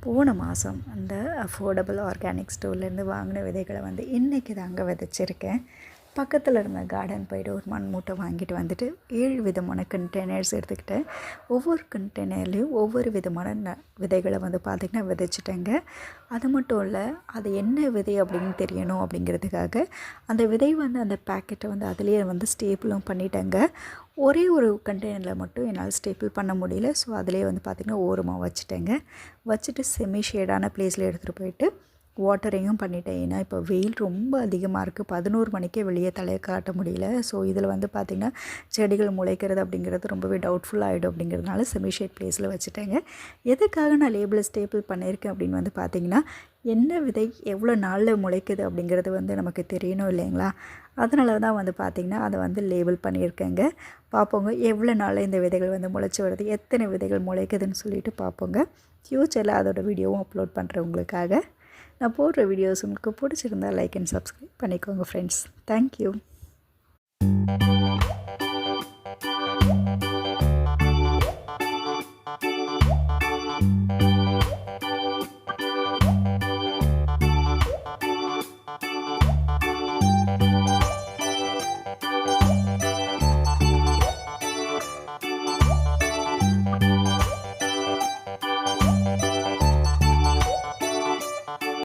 போன மாதம் அந்த அஃபோர்டபுள் ஆர்கானிக் ஸ்டோர்லேருந்து வாங்கின விதைகளை வந்து இன்றைக்கி தாங்க விதைச்சிருக்கேன். பக்கத்தில் இருந்த கார்டன் போய்ட்டு ஒரு மண் மூட்டை வாங்கிட்டு வந்துட்டு ஏழு விதமான கண்டெய்னர்ஸ் எடுத்துக்கிட்டேன். ஒவ்வொரு கண்டெய்னர்லேயும் ஒவ்வொரு விதமான ந விதைகளை வந்து பார்த்திங்கன்னா விதைச்சிட்டேங்க. அது மட்டும் இல்லை அது என்ன விதை அப்படின்னு தெரியணும் அப்படிங்கிறதுக்காக அந்த விதை வந்து அந்த பேக்கெட்டை வந்து அதுலேயே வந்து ஸ்டேப்பிளும் பண்ணிட்டேங்க. ஒரே ஒரு கண்டெய்னரில் மட்டும் என்னால் ஸ்டேப்பிள் பண்ண முடியல. ஸோ அதிலே வந்து பார்த்திங்கன்னா ஓரமாக வச்சுட்டேங்க. வச்சுட்டு செமி ஷேடான ப்ளேஸில் எடுத்துகிட்டு போயிட்டு வாட்டரையும் பண்ணிட்டேன். ஏன்னா இப்போ வெயில் ரொம்ப அதிகமாக இருக்குது பதினோரு மணிக்கே வெளியே தலையை காட்ட முடியல. ஸோ இதில் வந்து பார்த்திங்கன்னா செடிகள் முளைக்கிறது அப்படிங்கிறது ரொம்பவே டவுட்ஃபுல் ஆகிடும் அப்படிங்கிறதுனால செமிஷேட் ப்ளேஸில் வச்சுட்டேங்க. எதுக்காக நான் லேபிளை ஸ்டேபிள் பண்ணியிருக்கேன் அப்படின்னு வந்து பார்த்திங்கன்னா என்ன விதை எவ்வளோ நாளில் முளைக்குது அப்படிங்கிறது வந்து நமக்கு தெரியணும் இல்லைங்களா? அதனால தான் வந்து பார்த்திங்கன்னா அதை வந்து லேபிள் பண்ணியிருக்கேங்க. பார்ப்போங்க எவ்வளோ நாளில் இந்த விதைகள் வந்து முளைச்சி வருது? எத்தனை விதைகள் முளைக்குதுன்னு சொல்லிட்டு பார்ப்போங்க ஃப்யூச்சரில் அதோடய வீடியோவும் அப்லோட் பண்ணுறேன் உங்களுக்காக. நான் போடுற வீடியோஸ் உங்களுக்கு பிடிச்சிருந்தால் லைக் அண்ட் சப்ஸ்கிரைப் பண்ணிக்கோங்க friends thank you